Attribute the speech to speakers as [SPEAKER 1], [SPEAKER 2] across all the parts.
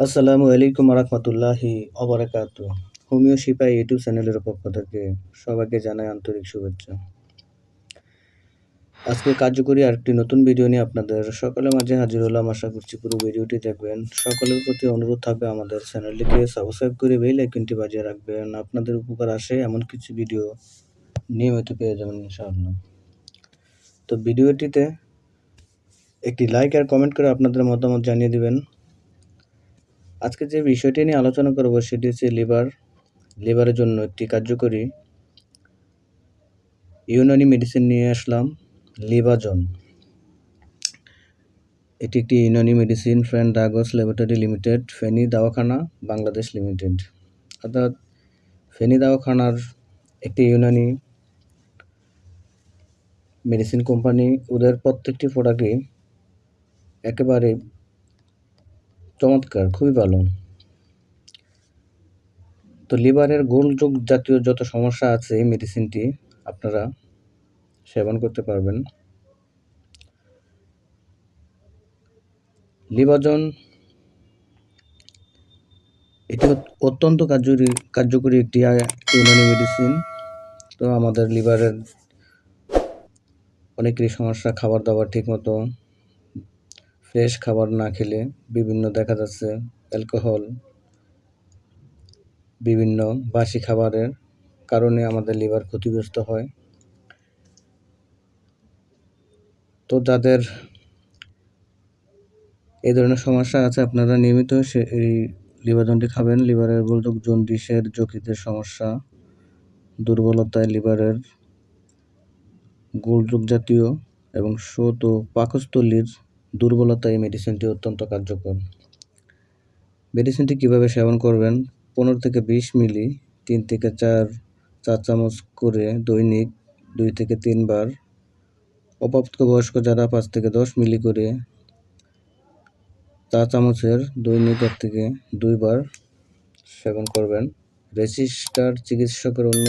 [SPEAKER 1] আসসালামু আলাইকুম রহমতুল্লাহি অবরাকাত হোমিও শিপা ইউটিউব চ্যানেলের পক্ষ থেকে সবাইকে জানাই আন্তরিক শুভেচ্ছা। আজকে কার্যকরী আরেকটি নতুন ভিডিও নিয়ে আপনাদের সকলের মাঝে হাজির হলাম। আশা করছি পুরো ভিডিওটি দেখবেন। সকলের প্রতি অনুরোধ থাকবে আমাদের চ্যানেলটিকে সাবস্ক্রাইব করে বেল আইকনটি বাজিয়ে রাখবেন। আপনাদের উপকার আসে এমন কিছু ভিডিও নিয়মিত পেয়ে যাবেন ইনশাআল্লাহ। তো ভিডিওটিতে একটি লাইক আর কমেন্ট করে আপনাদের মতামত জানিয়ে দিবেন। আজকে যে বিষয়টি নিয়ে আলোচনা করব সেটি হচ্ছে লিভার, লিভারের জন্য একটি কার্যকরী ইউনানি মেডিসিন নিয়ে আসলাম, লিভাজন। এটি একটি Unani medicine friend drugs laboratory limited, Feni Dawakhana, Bangladesh limited. অর্থাৎ ফেনী দাওয়াখানার একটি ইউনানি মেডিসিন কোম্পানি ওদের প্রত্যেকটি প্রোডাক্টই একেবারে চমৎকার, খুবই ভালো। তো লিভারের গোলযোগ জাতীয় যত সমস্যা আছে এই মেডিসিনটি আপনারা সেবন করতে পারবেন। লিভাজন এটি অত্যন্ত কার্যকরী কার্যকরী একটি ইউনানি মেডিসিন তো আমাদের লিভারের অনেকেরই সমস্যা, খাবার দাবার ঠিকমতো ফ্রেশ খাবার না খেলে বিভিন্ন দেখা যাচ্ছে অ্যালকোহল, বিভিন্ন বাসি খাবারের কারণে আমাদের লিভার ক্ষতিগ্রস্ত হয়। তো যাদের এই ধরনের সমস্যা আছে, আপনারা নিয়মিত সে এই লিভারজনটি খাবেন। লিভারের গোলযোগ জন্ডিসের, যকৃতের সমস্যা, দুর্বলতায় লিভারের গোলযোগ জাতীয় এবং শোত ও পাকস্থলীর দুর্বলতা এই মেডিসিনটি অত্যন্ত কার্যকর। মেডিসিনটি কীভাবে সেবন করবেন? পনেরো থেকে বিশ মিলি, তিন থেকে চার চা চামচ করে দৈনিক দুই থেকে তিনবার। অপ্রাপ্তবয়স্ক যারা পাঁচ থেকে দশ মিলি করে চা চামচের দৈনিক এক থেকে দুইবার সেবন করবেন। রেজিস্টার চিকিৎসকের অন্য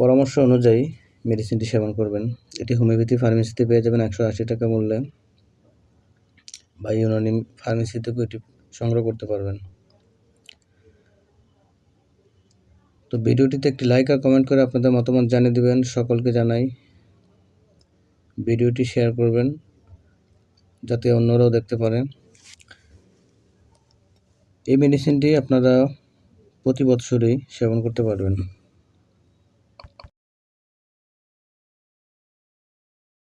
[SPEAKER 1] পরামর্শ অনুযায়ী মেডিসিনটি সেবন করবেন। এটি হোমিওপ্যাথি ফার্মেসিতে পেয়ে যাবেন একশো আশি টাকা মূল্যে বা ইউনানি ফার্মেসি থেকেও এটি সংগ্রহ করতে পারবেন। তো ভিডিওটিতে একটি লাইক আর কমেন্ট করে আপনাদের মতামত জানিয়ে দেবেন, সকলকে জানাই। ভিডিওটি শেয়ার করবেন যাতে অন্যরাও দেখতে পারে। এই মেডিসিনটি আপনারা প্রতি বছরই সেবন করতে পারবেন।